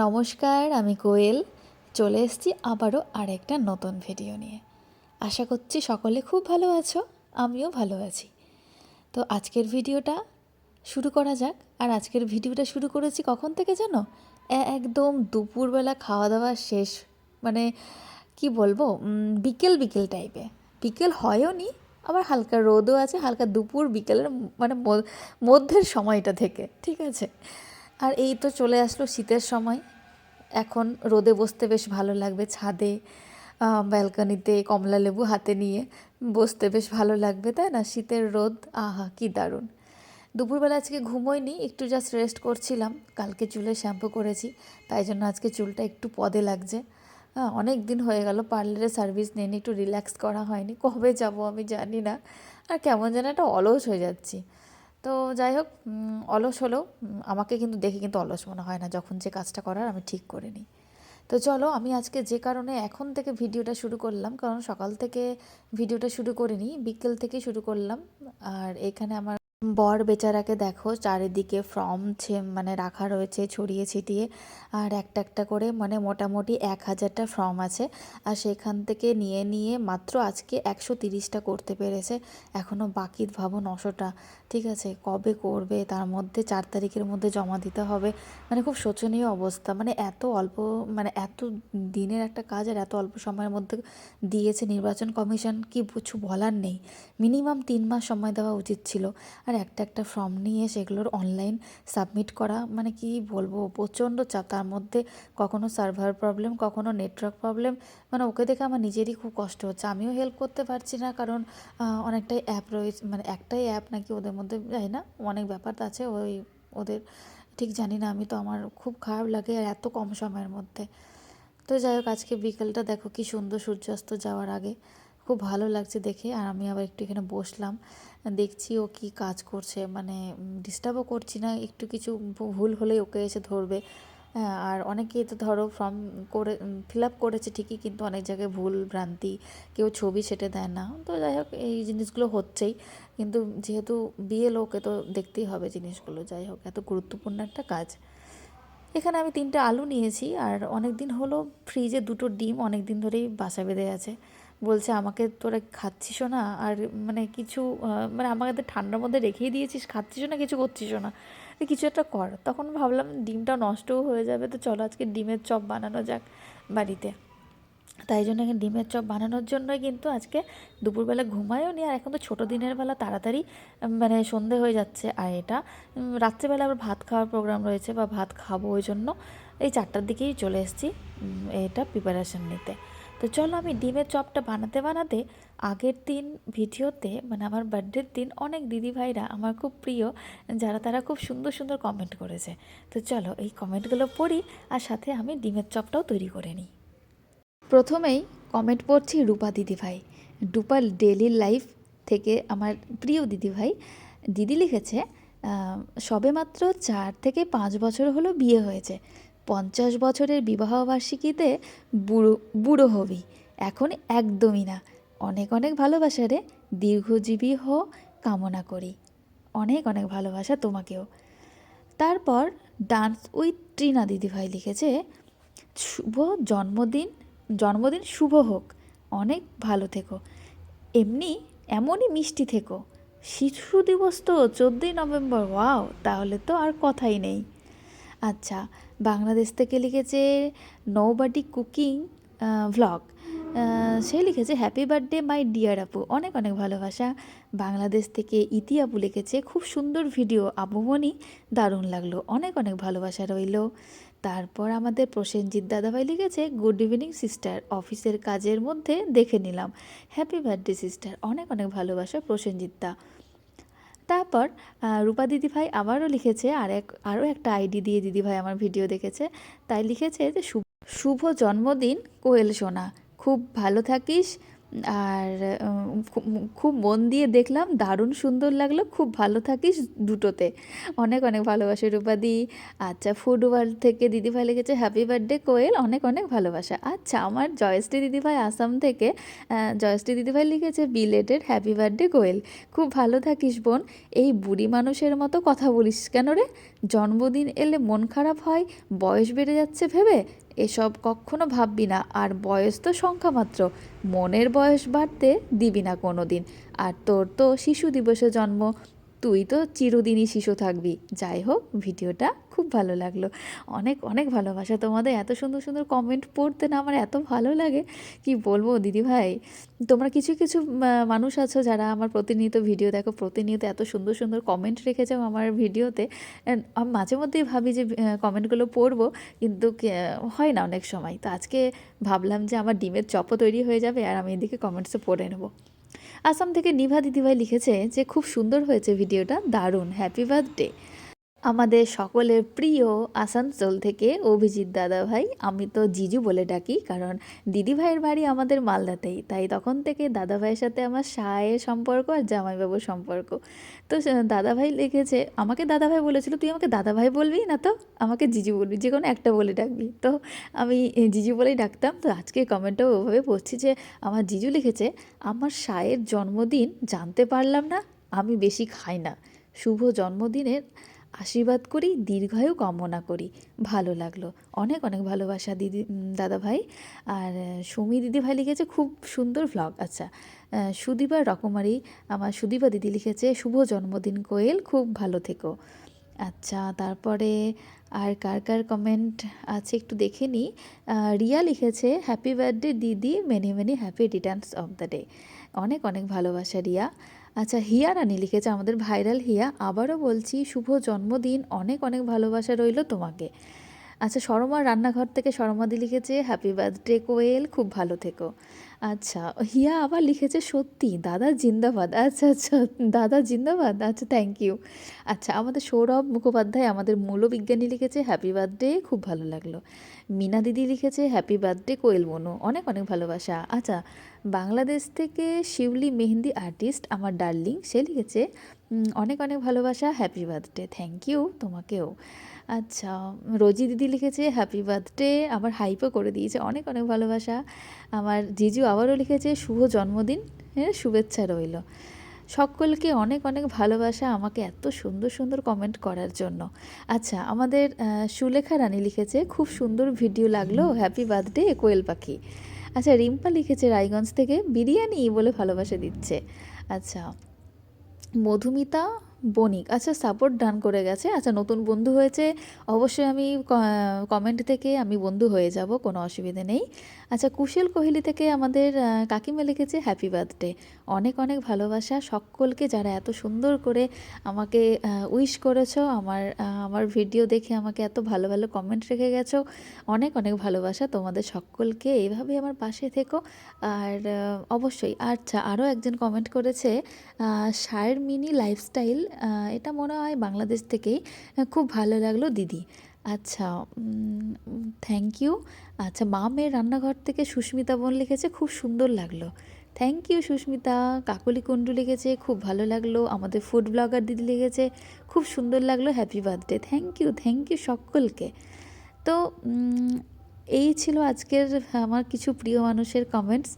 নমস্কার, আমি কোয়েল। চলে এসেছি আবারও আরেকটা নতুন ভিডিও নিয়ে। আশা করছি সকলে খুব ভালো আছো, আমিও ভালো আছি। তো আজকের ভিডিওটা শুরু করা যাক। আর আজকের ভিডিওটা শুরু করেছি কখন থেকে জানো? একদম দুপুরবেলা খাওয়া দাওয়া শেষ মানে কি বলব বিকেল বিকেল টাইপে বিকেল হয়ও নি, আবার হালকা রোদও আছে, হালকা দুপুর বিকেলের মানে মধ্যের সময়টা থেকে, ঠিক আছে? আর এই তো চলে আসলো শীতের সময়। এখন রোদে বসতে বেশ ভালো লাগবে, ছাদে ব্যালকনিতে কমলা লেবু হাতে নিয়ে বসতে বেশ ভালো লাগবে, তাই না? শীতের রোদ, আহা, কি দারুণ। দুপুরবেলা আজকে ঘুমোইনি, একটু জাস্ট রেস্ট করছিলাম, কালকে চুলে শ্যাম্পু করেছি, তাই জন্য আজকে চুলটা একটু পদে লাগছে। হ্যাঁ অনেক দিন হয়ে গেল পার্লারে সার্ভিস নিয়ে একটু রিল্যাক্স করা হয়নি, কবে যাব আমি জানি না। আর কেমন যেন একটা অলস হয়ে যাচ্ছি। তো যাই হোক অলস হলেও আমাকে কিন্তু দেখে কিন্তু অলস মনে হয় না যখন যে কাজটা করার আমি ঠিক করে নিই। তো চলো, আমি আজকে যে কারণে এখন থেকে ভিডিওটা শুরু করলাম, কারণ সকাল থেকে ভিডিওটা শুরু করিনি, বিকেল থেকে শুরু করলাম, আর এখানে আমার বর বেচারাকে দেখো, চারিদিকে ফর্ম মানে রাখা রয়েছে ছড়িয়ে ছিটিয়ে। আর একটা একটা করে মানে মোটামুটি এক হাজারটা ফর্ম আছে। আর সেখান থেকে নিয়ে নিয়ে মাত্র আজকে একশো তিরিশটা করতে পেরেছে। এখনও বাকি ভাবো নশোটা। ঠিক আছে, কবে করবে? তার মধ্যে চার তারিখের মধ্যে জমা দিতে হবে। মানে খুব শোচনীয় অবস্থা। মানে এত অল্প মানে এত দিনের একটা কাজ আর এত অল্প সময়ের মধ্যে দিয়েছে নির্বাচন কমিশন, কি কিছু বলার নেই। মিনিমাম তিন মাস সময় দেওয়া উচিত ছিল। আর একটা একটা ফর্ম নিয়ে সেগুলোর অনলাইন সাবমিট করা মানে কি বলব, প্রচণ্ড চাপ। তার মধ্যে কখনো সার্ভার প্রবলেম কখনো নেটওয়ার্ক প্রবলেম মানে ওকে দেখে আমার নিজেরই খুব কষ্ট হচ্ছে। আমিও হেল্প করতে পারছি না, কারণ অনেকটাই অ্যাপ রয়েছে মানে একটাই অ্যাপ নাকি ওদের মধ্যে যাই না, অনেক ব্যাপার আছে, ওই ওদের, ঠিক জানি না, আমি তো আমার খুব খারাপ লাগে আর এত কম সময়ের মধ্যে। তো যাই হোক, আজকে বিকেলটা দেখো কি সুন্দর সূর্যাস্ত যাওয়ার আগে। খুব ভালো লাগছে দেখে আর আমি আবার একটু এখানে বসলাম দেখছি ও কি কাজ করছে মানে ডিস্টার্বও করছি না একটু কিছু ভুল হলেই ওকে এসে ধরবে। হ্যাঁ, আর অনেকেই তো ধরো ফর্ম করে ফিল আপ করেছে ঠিকই কিন্তু অনেক জায়গায় ভুল ভ্রান্তি কেউ ছবি সেটে দেয় না। তো যাই হোক এই জিনিসগুলো হচ্ছেই কিন্তু যেহেতু বিয়ে লোকে তো দেখতেই হবে জিনিসগুলো যাই হোক এত গুরুত্বপূর্ণ একটা কাজ। এখানে আমি তিনটে আলু নিয়েছি আর অনেক দিন হলো ফ্রিজে দুটো ডিম অনেক দিন ধরেই বাসা বেঁধে আছে। বলছে, আমাকে তোরা খাচ্ছিসও না, আর মানে কিছু মানে আমাকে ঠান্ডার মধ্যে রেখেই দিয়েছিস, খাচ্ছিসও না, কিছু করছিসও না। কিছু একটা কর। তখন ভাবলাম ডিমটা নষ্টও হয়ে যাবে, তো চলো আজকে ডিমের চপ বানানো যাক বাড়িতে। তাই জন্য ডিমের চপ বানানোর জন্যই কিন্তু আজকে দুপুরবেলা ঘুমায়ও নি আর এখন তো ছোটো দিনের বেলা, তাড়াতাড়ি মানে সন্ধে হয়ে যাচ্ছে, আর এটা রাত্রেবেলা আবার ভাত খাওয়ার প্রোগ্রাম রয়েছে, বা ভাত খাব ওই জন্য, এই চারটার দিকেই চলে এসেছি এটা প্রিপারেশন নিতে। তো চলো আমি ডিমের চপটা বানাতে বানাতে আগের দিন ভিডিওতে মানে আমার বার্থডের দিন অনেক দিদি ভাইরা আমার খুব প্রিয়, যারা তারা খুব সুন্দর সুন্দর কমেন্ট করেছে। তো চলো এই কমেন্টগুলো পড়ি আর সাথে আমি ডিমের চপটাও তৈরি করে নিই। প্রথমেই কমেন্ট পড়ছি রূপা দিদিভাই। রূপা ডেলি লাইফ থেকে আমার প্রিয় দিদিভাই। দিদি লিখেছে সবেমাত্র চার থেকে পাঁচ বছর হলো বিয়ে হয়েছে। পঞ্চাশ বছরের বিবাহবার্ষিকীতে বুড়ো বুড়ো হবি। এখন একদমই না। অনেক অনেক ভালোবাসা রে। দীর্ঘজীবী হ, কামনা করি। অনেক অনেক ভালোবাসা তোমাকেও। তারপর ডান্স উইথ ট্রিনা দিদিভাই লিখেছে, শুভ জন্মদিন জন্মদিন শুভ হোক। অনেক ভালো থেকো। এমনি এমনই মিষ্টি থেকো। শিশু দিবস তো চোদ্দোই নভেম্বর। ওয়াও, তাহলে তো আর কথাই নেই। আচ্ছা বাংলাদেশ থেকে লিখেছে নৌবাডি কুকিং ভ্লগ সে লিখেছে হ্যাপি বার্থডে মাই ডিয়ার আপু। অনেক অনেক ভালোবাসা। বাংলাদেশ থেকে ইতি আপু লিখেছে, খুব সুন্দর ভিডিও আবুমনি দারুণ লাগল। অনেক অনেক ভালোবাসা রইল। তারপর আমাদের প্রসেনজিৎ দাদাভাই লিখেছে গুড ইভিনিং সিস্টার অফিসের কাজের মধ্যে দেখে নিলাম। হ্যাপি বার্থডে সিস্টার অনেক অনেক ভালোবাসা প্রসেনজিৎ দা। তারপর রূপা দিদিভাই আবারও লিখেছে, আর এক, আরও একটা আইডি দিয়ে দিদিভাই আমার ভিডিও দেখেছে। তাই লিখেছে যে শুভ জন্মদিন কোয়েল সোনা। খুব ভালো থাকিস আর খুব মন দিয়ে দেখলাম, দারুণ সুন্দর লাগল, খুব ভালো থাকিস দুটোতে। অনেক অনেক ভালোবাসা, রূপাদি। আচ্ছা ফুড ওয়ার্ল্ড থেকে দিদিভাই লিখেছে হ্যাপি বার্থডে কোয়েল। অনেক অনেক ভালোবাসা। আচ্ছা আমার জয়শ্রী দিদিভাই আসাম থেকে জয়শ্রী দিদিভাই লিখেছে বিলেটেড হ্যাপি বার্থডে কোয়েল। খুব ভালো থাকিস বোন। এই বুড়ি মানুষের মতো কথা বলিস কেন রে? জন্মদিন এলে মন খারাপ হয়, বয়স বেড়ে যাচ্ছে ভেবে এসব কখনো ভাববি না। আর বয়স তো সংখ্যা মাত্র। মনের বয়স বাড়তে দিবি না কোনো দিন আর তোর তো শিশু দিবসে জন্ম। তুই তো চিরদিনই শিশু থাকবি। যাই হোক, ভিডিওটা খুব ভালো লাগল। অনেক অনেক ভালোবাসা তোমাদের। এত সুন্দর সুন্দর কমেন্ট পড়তে না আমার এত ভালো লাগে। কি বলব দিদি ভাই? তোমরা কিছু কিছু মানুষ আছো যারা আমার প্রতিনিয়ত ভিডিও দেখো, প্রতিনিয়ত এত সুন্দর সুন্দর কমেন্ট রেখেছো আমার ভিডিওতে। আমি, মাঝে মধ্যেই ভাবি যে কমেন্টগুলো পড়ব, কিন্তু হয় না অনেক সময়। তো আজকে ভাবলাম যে আমার ডিমের চপও তৈরি হয়ে যাবে, আর আমি এদিকে কমেন্টসে পড়ে নেব। আসাম থেকে নিভা দিদিভাই লিখেছে যে খুব সুন্দর হয়েছে ভিডিওটা দারুণ হ্যাপি বার্থডে আমাদের সকলের প্রিয় আসানসোল থেকে অভিজিৎ দাদা ভাই, আমি তো জিজু বলে ডাকি, কারণ দিদি ভাইয়ের বাড়ি আমাদের মালদাতেই। তাই তখন থেকে দাদা ভাইয়ের সাথে আমার সায়ের সম্পর্ক আর জামাইবাবুর সম্পর্ক। তো সে- দাদা ভাই লিখেছে, আমাকে দাদা ভাই বলেছিল, তুই আমাকে দাদা ভাই বলবি না তো? আমাকে জিজু বলবি, যে কোনো একটা বলে ডাকবি। তো আমি জিজু বলেই ডাকতাম। তো আজকে কমেন্টটাও ওভাবে পড়ছি যে, আমার জিজু লিখেছে, আমার সায়ের জন্মদিন জানতে পারলাম না, আমি বেশি খাই না। শুভ জন্মদিনের আশীর্বাদ করি, দীর্ঘায়ু কামনা করি। ভালো লাগল। অনেক অনেক ভালোবাসা দিদি দাদা ভাই আর সুমি দিদি ভাই লিখেছে খুব সুন্দর ভ্লগ আচ্ছা সুদীপা রকমারি, আমার সুদীপা দিদি লিখেছে, শুভ জন্মদিন কোয়েল, খুব ভালো থেকো। আচ্ছা তারপরে আর কার কার কমেন্ট আছে একটু দেখে নিই রিয়া লিখেছে হ্যাপি বার্থডে দিদি। Many many happy returns of the day অনেক অনেক ভালোবাসা রিয়া। আচ্ছা হিয়া রানী লিখেছে, আমাদের ভাইরাল হিয়া, আবারও বলছি, শুভ জন্মদিন, অনেক অনেক ভালোবাসা রইল তোমাকে। আচ্ছা সরমার রান্নাঘর থেকে সরমাদি লিখেছে হ্যাপি বার্থডে কোয়েল, খুব ভালো থেকো। আচ্ছা হিয়া আবার লিখেছে, সত্যি, দাদা জিন্দাবাদ। আচ্ছা আচ্ছা দাদা জিন্দাবাদ? আচ্ছা থ্যাংক ইউ আচ্ছা আমাদের সৌরভ মুখোপাধ্যায় আমাদের মূলবিজ্ঞানী লিখেছে হ্যাপি বার্থডে খুব ভালো লাগল। মিনা দিদি লিখেছে হ্যাপি বার্থডে কোয়েল মনু। অনেক অনেক ভালোবাসা। আচ্ছা বাংলাদেশ থেকে শিউলি মেহেন্দি আর্টিস্ট আমার ডার্লিং সে লিখেছে অনেক অনেক ভালোবাসা হ্যাপি বার্থডে থ্যাংক ইউ তোমাকেও। আচ্ছা রোজি দিদি লিখেছে হ্যাপি বার্থডে আমার হাইপও করে দিয়েছে, অনেক অনেক ভালোবাসা। আমার জিজু আবারও লিখেছে, শুভ জন্মদিন। হ্যাঁ শুভেচ্ছা রইল। সকলকে অনেক অনেক ভালোবাসা আমাকে এত সুন্দর সুন্দর কমেন্ট করার জন্য। আচ্ছা আমাদের সুলেখা রানী লিখেছে, খুব সুন্দর ভিডিও লাগল হ্যাপি বার্থডে কোয়েল পাখি। আচ্ছা রিম্পা লিখেছে, রায়গঞ্জ থেকে বিরিয়ানি বলে ভালোবাসা দিচ্ছে। আচ্ছা মধুমিতা বণিক। আচ্ছা সাপোর্ট ডান করে গেছে। আচ্ছা নতুন বন্ধু হয়েছে, অবশ্যই আমি কমেন্ট থেকে আমি বন্ধু হয়ে যাব, কোনো অসুবিধে নেই। আচ্ছা কুশল কোহলি থেকে আমাদের কাকিমা লিখেছে হ্যাপি বার্থডে অনেক অনেক ভালোবাসা। সকলকে যারা এত সুন্দর করে আমাকে উইশ করেছ, আমার আমার ভিডিও দেখে আমাকে এত ভালো ভালো কমেন্ট রেখে গেছো, অনেক অনেক ভালোবাসা। তোমাদের সকলকে এইভাবেই আমার পাশে থেকো। আর অবশ্যই আচ্ছা আরও একজন কমেন্ট করেছে শায়ের মিনি লাইফস্টাইল এটা মনে হয় বাংলাদেশ থেকেই খুব ভালো লাগল দিদি। আচ্ছা থ্যাংক ইউ আচ্ছা মা মেয়ের রান্নাঘর থেকে সুস্মিতা বোন লিখেছে, খুব সুন্দর লাগল। Thank you Susmita. কাকলি কুণ্ডু লিখেছে, খুব ভালো লাগল। আমাদের ফুড ব্লগার দিদি লিখেছে, খুব সুন্দর লাগল। Happy birthday thank you thank you সকলকে। তো এই ছিল আজকের আমার কিছু প্রিয় মানুষের কমেন্টস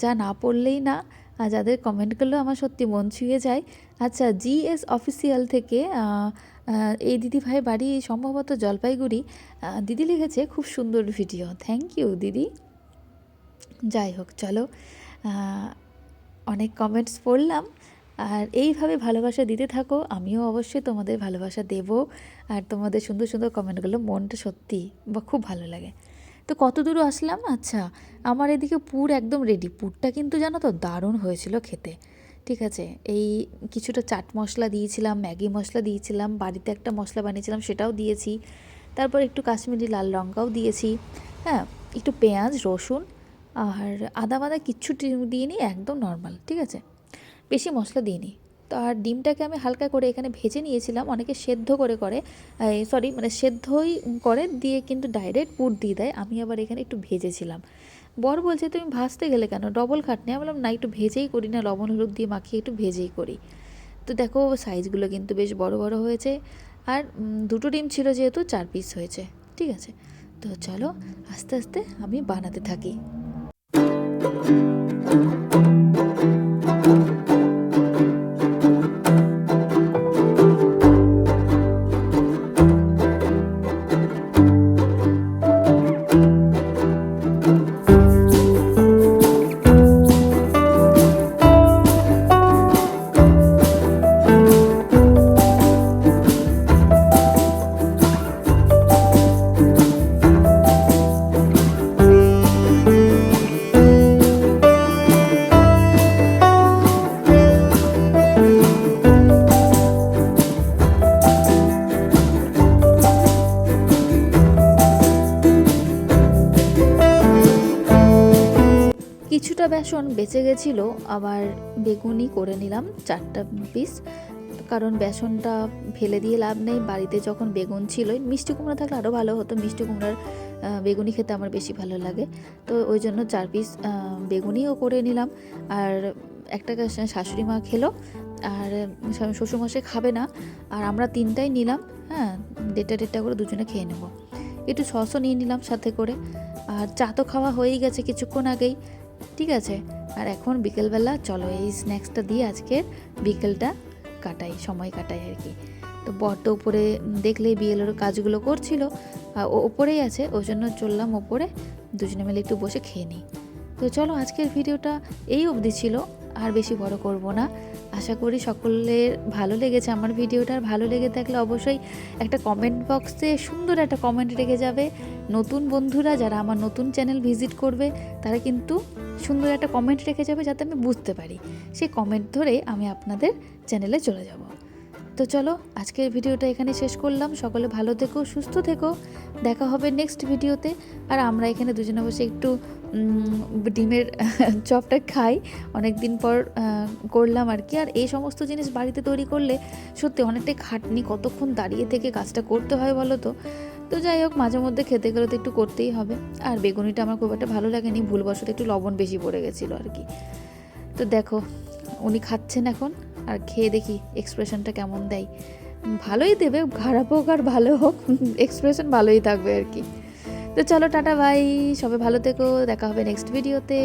যা না পড়লেই না আর যাদের কমেন্টগুলো আমার সত্যি মন ছুঁয়ে যায়। আচ্ছা জিএস অফিসিয়াল থেকে এই দিদি ভাই বাড়ি সম্ভবত জলপাইগুড়ি দিদি লিখেছে, খুব সুন্দর ভিডিও থ্যাংক ইউ দিদি। যাই হোক, চলো অনেক কমেন্টস পড়লাম। আর এইভাবে ভালোবাসা দিতে থাকো, আমিও অবশ্যই তোমাদের ভালোবাসা দেব। আর তোমাদের সুন্দর সুন্দর কমেন্টগুলো মনটা সত্যি বা খুব ভালো লাগে। তো কত দূর আসলাম আচ্ছা আমার এদিকে পুর একদম রেডি পুরটা কিন্তু জানো তো দারুণ হয়েছিল খেতে। ঠিক আছে, এই কিছুটা চাট মশলা দিয়েছিলাম, ম্যাগি মশলা দিয়েছিলাম, বাড়িতে একটা মশলা বানিয়েছিলাম, সেটাও দিয়েছি। তারপর একটু কাশ্মীরি লাল লঙ্কাও দিয়েছি। হ্যাঁ একটু পেঁয়াজ, রসুন আর আদা বাদা কিচ্ছু দিইনি, একদম নর্মাল ঠিক আছে, বেশি মশলা দিইনি। তো আর ডিমটাকে আমি হালকা করে এখানে ভেজে নিয়েছিলাম, অনেকে সেদ্ধ করে করে সরি মানে সেদ্ধই করে দিয়ে কিন্তু ডাইরেক্ট পুর দিয়ে দেয়, আমি আবার এখানে একটু ভেজেছিলাম। বর বলছে, তুমি ভাজতে গেলে কেন? ডবল খাটনি। আমি বললাম, না, একটু ভেজেই করি না, লবণ, হলুদ দিয়ে মাখিয়ে একটু ভেজেই করি। তো দেখো সাইজগুলো কিন্তু বেশ বড় বড় হয়েছে। আর দুটো ডিম ছিল যেহেতু, চার পিস হয়েছে, ঠিক আছে? তো চলো, আস্তে আস্তে আমি বানাতে থাকি। বেসন বেঁচে গেছিল, আবার বেগুনি করে নিলাম চারটা পিস কারণ বেসনটা ফেলে দিয়ে লাভ নেই। বাড়িতে যখন বেগুন ছিল মিষ্টি কুমড়া থাকলে আরও ভালো হতো, মিষ্টি কুমড়ার বেগুনি খেতে আমার বেশি ভালো লাগে। তো ওই জন্য চার পিস বেগুনিও করে নিলাম। আর একটা শাশুড়ি মা খেলো, আর শ্বশুর শ্বশুরমশাই খাবে না, আর আমরা তিনটাই নিলাম হ্যাঁ দেড়টা দেড়টা করে দুজনে খেয়ে নেব। একটু সসও নিয়ে নিলাম সাথে করে। আর চা তো খাওয়া হয়েই গেছে কিছুক্ষণ আগেই। ঠিক আছে? আর এখন বিকেলবেলা, চলো এই স্ন্যাক্সটা দিয়ে আজকের বিকেলটা কাটাই, সময় কাটাই আর কি। তো বড্ড উপরে দেখলেই বিয়েলের কাজগুলো করছিল। ওপরেই আছে, ওই জন্য চললাম ওপরে। দুজনে মিলে একটু বসে খেয়ে নিই। তো চলো, আজকের ভিডিওটা এই অবধি ছিল। আর বেশি বড় করব না। আশা করি সকলের ভালো লেগেছে আমার ভিডিওটা। ভালো লেগে থাকলে অবশ্যই একটা কমেন্ট বক্সে সুন্দর একটা কমেন্ট রেখে যাবে। নতুন বন্ধুরা যারা আমার নতুন চ্যানেল ভিজিট করবে, তারা কিন্তু সুন্দর একটা কমেন্ট রেখে যাবে যাতে আমি বুঝতে পারি। সেই কমেন্ট ধরে আমি আপনাদের চ্যানেলে চলে যাব। তো চলো, আজকের ভিডিওটা এখানে শেষ করলাম। সকলে ভালো থেকো, সুস্থ থেকো। দেখা হবে নেক্সট ভিডিওতে। আর আমরা এখানে দুজনে বসে একটু ডিমের চপটা খাই। অনেক দিন পর করলাম আর কি। আর এই সমস্ত জিনিস বাড়িতে তৈরি করলে সত্যি অনেকটাই খাটনি, কতক্ষণ দাঁড়িয়ে থেকে কাজটা করতে হয় বলো তো? তো যাই হোক, মাঝে মধ্যে খেতে গেলে তো একটু করতেই হবে। আর বেগুনিটা আমার খুব একটা ভালো লাগেনি, ভুলবশত একটু লবণ বেশি পড়ে গেছিল আর কি। তো দেখো, উনি খাচ্ছেন এখন। আর খেয়ে দেখি এক্সপ্রেশনটা কেমন দেয়। ভালোই দেবে, খারাপ হোক আর ভালো হোক এক্সপ্রেশন ভালোই থাকবে আর কি। তো চলো, টাটা ভাই সবাই ভালো থেকো, দেখা হবে নেক্সট ভিডিওতে